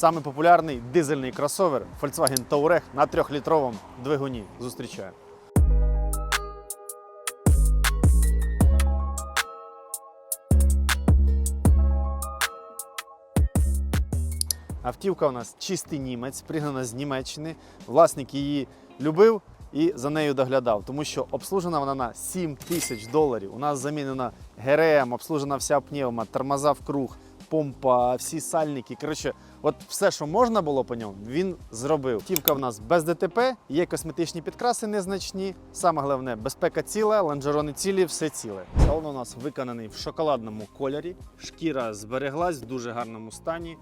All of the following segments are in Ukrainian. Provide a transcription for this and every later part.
Самий популярний дизельний кросовер Volkswagen Touareg на 3-літровому двигуні. Зустрічаємо. Автівка у нас чистий німець, пригнана з Німеччини. Власник її любив і за нею доглядав, тому що обслужена вона на 7 тисяч доларів. У нас замінена ГРМ, обслужена вся пневма, тормоза в круг, помпа, всі сальники. Коротше, от все, що можна було по ньому, він зробив. Автівка в нас без ДТП, є косметичні підкраси незначні. Саме головне, безпека ціла, лонжерони цілі, все ціле. Салон у нас виконаний в шоколадному кольорі. Шкіра збереглась в дуже гарному стані.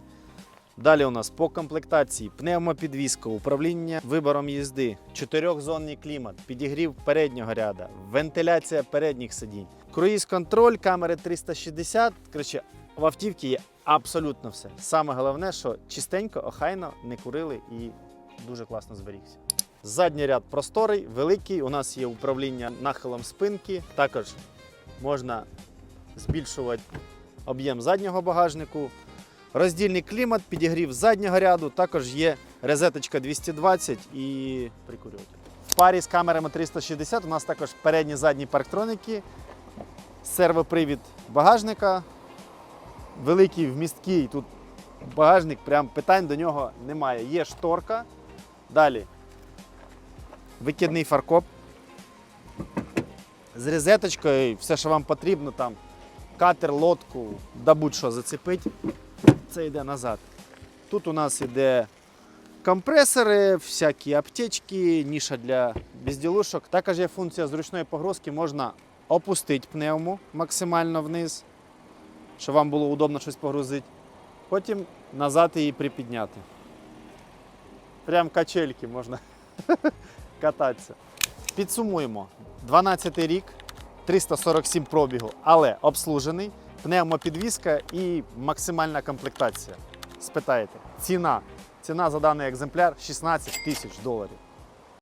Далі у нас по комплектації пневмопідвізка, управління вибором їзди, чотирьохзонний клімат, підігрів переднього ряду, вентиляція передніх сидінь, круїз-контроль, камери 360. Коротше, в автівці є абсолютно все. Саме головне, що чистенько, охайно, не курили і дуже класно зберігся. Задній ряд просторий, великий. У нас є управління нахилом спинки. Також можна збільшувати об'єм заднього багажнику. Роздільний клімат, підігрів заднього ряду, також є розеточка 220 і прикурюватель. В парі з камерами 360 у нас також передні задні парктроники, сервопривід багажника, великий вмісткий тут багажник, прям питань до нього немає. Є шторка. Далі викидний фаркоп. З розеточкою, все, що вам потрібно, там катер, лодку, да будь-що зацепить це йде назад. Тут у нас йде компресори, всякі аптечки, ніша для безділушок. Також є функція зручної погрузки, можна опустити пневму максимально вниз, щоб вам було удобно щось погрузити. Потім назад її припідняти. Прям качельки можна кататися. Підсумуємо. 12 рік, 347 пробігу, але обслужений, пневмопідвізка і максимальна комплектація. Спитаєте, ціна. Ціна за даний екземпляр 16 тисяч доларів.